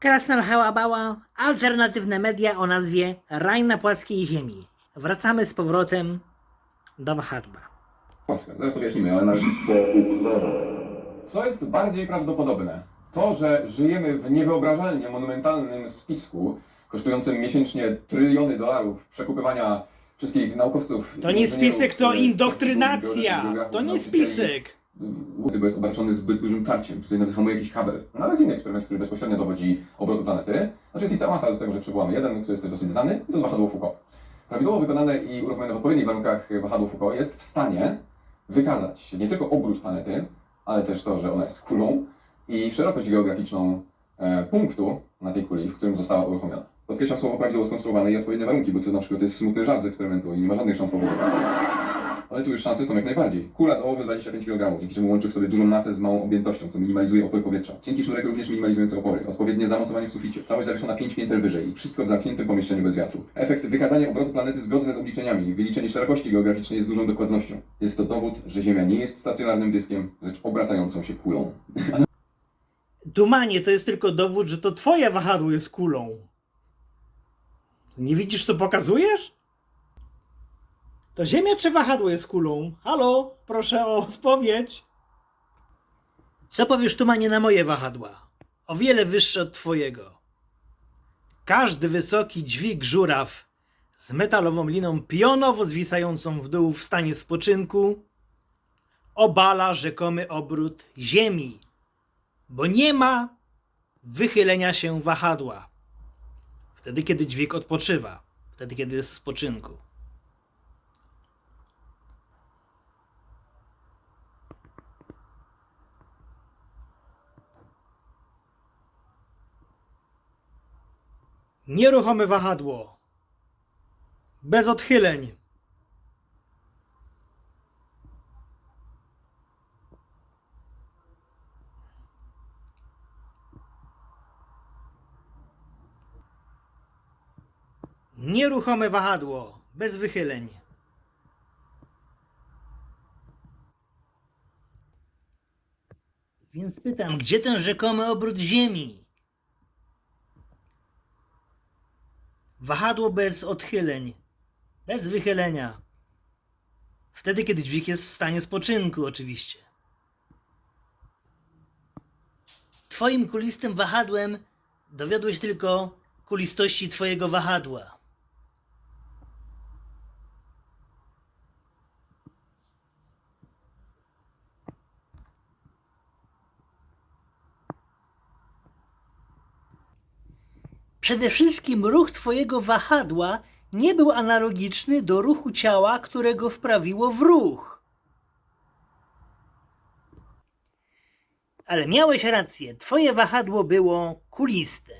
Krasnal Hałabała, alternatywne media o nazwie Raj na płaskiej ziemi. Wracamy z powrotem do wahadła. Polskę. Zaraz to wyjaśnimy, ale na. Co jest bardziej prawdopodobne? To, że żyjemy w niewyobrażalnie monumentalnym spisku, kosztującym miesięcznie tryliony dolarów przekupywania wszystkich naukowców. To nie spisek, to indoktrynacja! To nie spisek! Bo jest obarczony zbyt dużym tarciem. Tutaj nawet hamuje jakiś kabel. No ale jest inny eksperyment, który bezpośrednio dowodzi obrotu planety. Znaczy jest ich cała masa do tego, że przywołamy jeden, który jest też dosyć znany, i to jest wahadło Foucault. Prawidłowo wykonane i uruchomione w odpowiednich warunkach wahadło Foucault jest w stanie wykazać nie tylko obrót planety, ale też to, że ona jest kulą i szerokość geograficzną e, punktu na tej kuli, w którym została uruchomiona. Podkreślam słowo prawidłowo skonstruowane i odpowiednie warunki, bo to na przykład jest smutny żart z eksperymentu i nie ma żadnych szans powodzenia. Ale tu już szanse są jak najbardziej. Kula z ołowiu 25 kg, dzięki czemu łączy w sobie dużą masę z małą objętością, co minimalizuje opór powietrza. Cienki sznurek również minimalizujący opory. Odpowiednie zamocowanie w suficie. Całość zawieszona 5 pięter wyżej i wszystko w zamkniętym pomieszczeniu bez wiatru. Efekt wykazania obrotu planety zgodne z obliczeniami. Wyliczenie szerokości geograficznej z dużą dokładnością. Jest to dowód, że Ziemia nie jest stacjonarnym dyskiem, lecz obracającą się kulą. Dumanie to jest tylko dowód, że to twoje wahadło jest kulą. Nie widzisz, co pokazujesz? To ziemia czy wahadło jest kulą? Halo, proszę o odpowiedź. Co powiesz, Tumanie, na moje wahadła? O wiele wyższe od twojego. Każdy wysoki dźwig żuraw z metalową liną pionowo zwisającą w dół w stanie spoczynku obala rzekomy obrót Ziemi bo nie ma wychylenia się wahadła. Wtedy, kiedy dźwig odpoczywa, wtedy, kiedy jest w spoczynku. Nieruchome wahadło. Bez odchyleń. Nieruchome wahadło, bez wychyleń. Więc pytam, gdzie ten rzekomy obrót Ziemi? Wahadło bez odchyleń, bez wychylenia. Wtedy, kiedy dźwig jest w stanie spoczynku, oczywiście. Twoim kulistym wahadłem dowiodłeś tylko kulistości twojego wahadła. Przede wszystkim ruch twojego wahadła nie był analogiczny do ruchu ciała, które go wprawiło w ruch. Ale miałeś rację, twoje wahadło było kuliste.